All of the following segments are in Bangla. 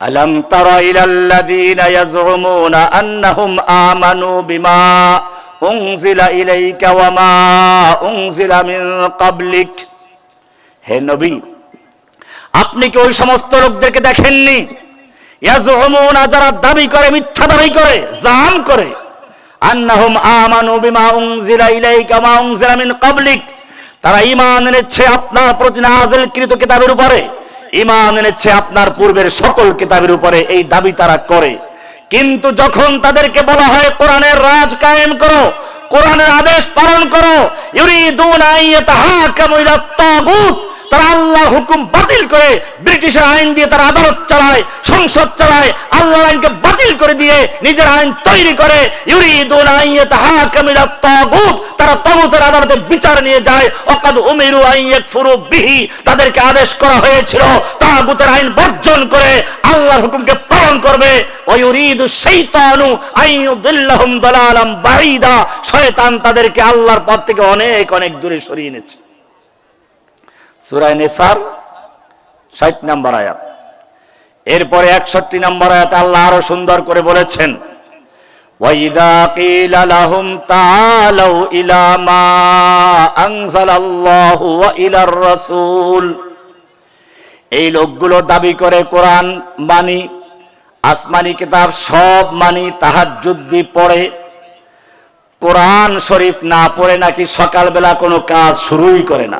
ألم تر إلى الذين يزعمون أنهم آمنوا بما أنزل إليك وما أنزل من قبلك হে নবী আপনি কি ওই সমস্ত লোকদেরকে দেখেননি ইয়াজুমুনা যারা দাবি করে মিথ্যা দাবি করে জাম করে আন্নাহুম আমানু বিমা উনজিলা ইলাইকা মা উনজিলা মিন ক্বাবলিক তারা ঈমান এনেছে আপনার প্রতি নাযিলকৃত কিতাবের উপরে ঈমান এনেছে আপনার পূর্বের সকল কিতাবের উপরে, এই দাবি তারা করে। কিন্তু যখন তাদেরকে বলা হয়, কোরআনের রাজ কায়েম করো, কোরআনের আদেশ পালন করো তারা আল্লাহ হুকুম বাতিল করে ব্রিটিশের আইন দিয়ে তারা আদালত চালায়, সংসদ চালায় আল্লাহ নিজের আইন তৈরি করে তারা তাগুতের আদালতে বিচার নিয়ে যায়, ওয়াকাদ উমিরু আইয়াকফুরু বিহি, তাদেরকে আদেশ করা হয়েছিল, তাগুতের আইন বর্জন করে আল্লাহর হুকুমকে পালন করবে আল্লাহর পথ থেকে অনেক অনেক দূরে সরিয়ে এনেছে। সূরা নিসার 60 নম্বর আয়াত। এরপরে 61 নম্বর আয়াতে আল্লাহ আরো সুন্দর করে বলেছেন وَإِذَا قِيلَ لَهُمْ تَعَالَوْا إِلَى مَا أَنزَلَ اللَّهُ وَإِلَى الرَّسُولِ এই লোকগুলো দাবি করে কোরআন মানি আসমানি কিতাব সব মানি তাহাজ্জুদ্দি পড়ে কোরআন শরীফ না পড়ে নাকি সকালবেলা কোনো কাজ শুরুই করে না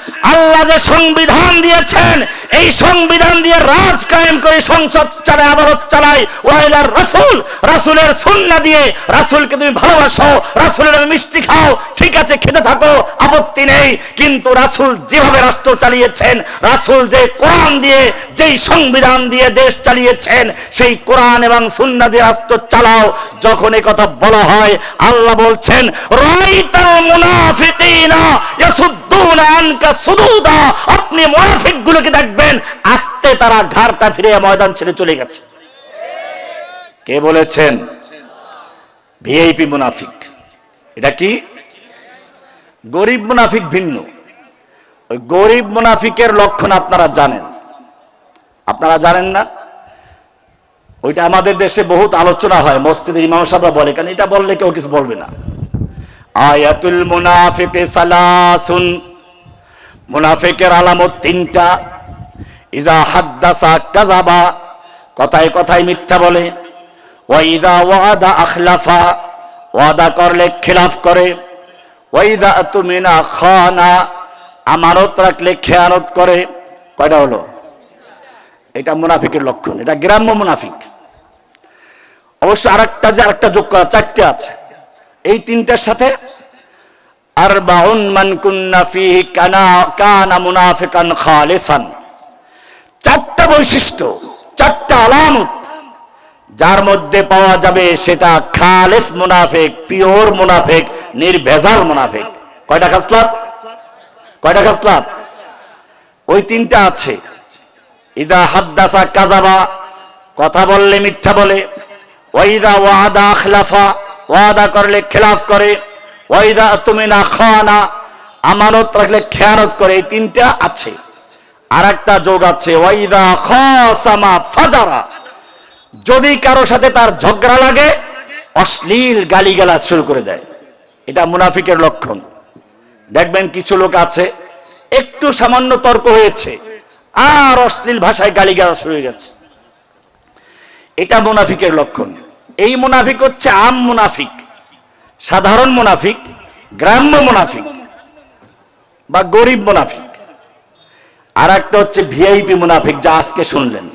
আল্লাহ যে সংবিধান দিয়েছেন, এই সংবিধান দিয়ে রাজ কায়েম করে সংসদ চালায়, আদালত চালায়, ওয়াইলার রাসূল, রাসূলের সুন্নাহ দিয়ে, রাসূলকে তুমি ভালোবাসো, রাসূলের মিষ্টি খাও, ঠিক আছে, খেতে থাকো, আপত্তি নেই, কিন্তু রাসূল যেভাবে রাষ্ট্র চালিয়েছেন, রাসূল যে কোরআন দিয়ে, যেই সংবিধান দিয়ে দেশ চালিয়েছেন, সেই কোরআন এবং সুন্নাহ দিয়ে রাষ্ট্র চালাও, যখন এই কথা বলা হয়, আল্লাহ বলছেন, রাইতাল মুনাফিকিনা ইয়াসুদ্দুনা আপনি মুনাফিকগুলোকে দেখবেন, আস্তে তারা ঘাড়টা ফিরে ময়দান ছেড়ে চলে গেছে। কে বলেছেন? ভিআইপি মুনাফিক। এটা কি? গরিব মুনাফিক ভিন্ন। গরিব মুনাফিকের লক্ষণ আপনারা জানেন। আপনারা জানেন না? ওইটা আমাদের দেশে বহুত আলোচনা হয়, মসজিদে ইমাম বলে, কারণ এটা বললে কেউ কিছু বলবে না। আয়াতুল মুনাফিকে সালাসুন। মুনাফিকের আলামত তিনটা। ইজা হাদ্দাসা কাজাবা কথায় কথায় মিথ্যা বলে। ওয়াইদা ওয়াদা আখলাফা, ওয়াদা করলে খিলাফ করে। ওয়াইদা তুমিনা খানা, আমানত রাখলে খেয়ানত করে। কয়টা হলো? এটা মুনাফিকের লক্ষণ, এটা গ্রাম্য মুনাফিক। অবশ্য আরেকটা যে আরেকটা যোগ করা, চারটে আছে। এই তিনটার সাথে আর বাউন মান কুন্না ফিহি কানা কানা মুনাফিকান খালিসান। চারটা বৈশিষ্ট্য, চারটা আলামত যার মধ্যে পাওয়া যাবে সেটা খালেস মুনাফিক, পিওর মুনাফিক, নির্ভেজাল মুনাফিক। কয়টা খাসলাত? কয়টা খাসলাত? ওই তিনটা আছে। ইদা হাদ্দাসা কাজাবা কথা বললে মিথ্যা বলে। ওয়াইদা ওয়াদা খিলাফা ওয়াদা করলে খেলাফ করে। ওয়াইদা তুমিনা খানা, আমানত রাখলে খেয়ানত করে, এই তিনটা আছে। আর একটা যোগ আছে, ওয়াইদা খাসামা ফাজারা। যদি কারও সাথে তার ঝগড়া লাগে, অশ্লীল গালিগালাজ শুরু করে দেয়। এটা মুনাফিকের লক্ষণ। দেখবেন কিছু লোক আছে, একটু সামান্য তর্ক হয়েছে, আর অশ্লীল ভাষায় গালিগালাজ হয়ে গেছে। এটা মুনাফিকের লক্ষণ। এই মুনাফিক হচ্ছে আম মুনাফিক। সাধারণ মুনাফিক, গ্রাম্য মুনাফিক বা গরিব মুনাফিক। আর একটা হচ্ছে ভিআইপি মুনাফিক, যা আজকে শুনলেন।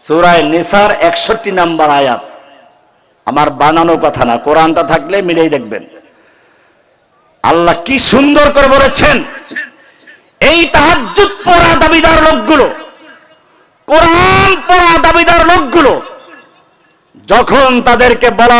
সুরায় নেসার একষট্টি নাম্বার আয়াত। আমার বানানো কথা না, কোরআনটা থাকলে মিলেই দেখবেন। আল্লাহ কি সুন্দর করে বলেছেন, এই তাহাজ্জুদ পড়া দাবিদার লোকগুলো, কোরআন পড়া দাবিদার লোকগুলো, যখন তাদেরকে বলা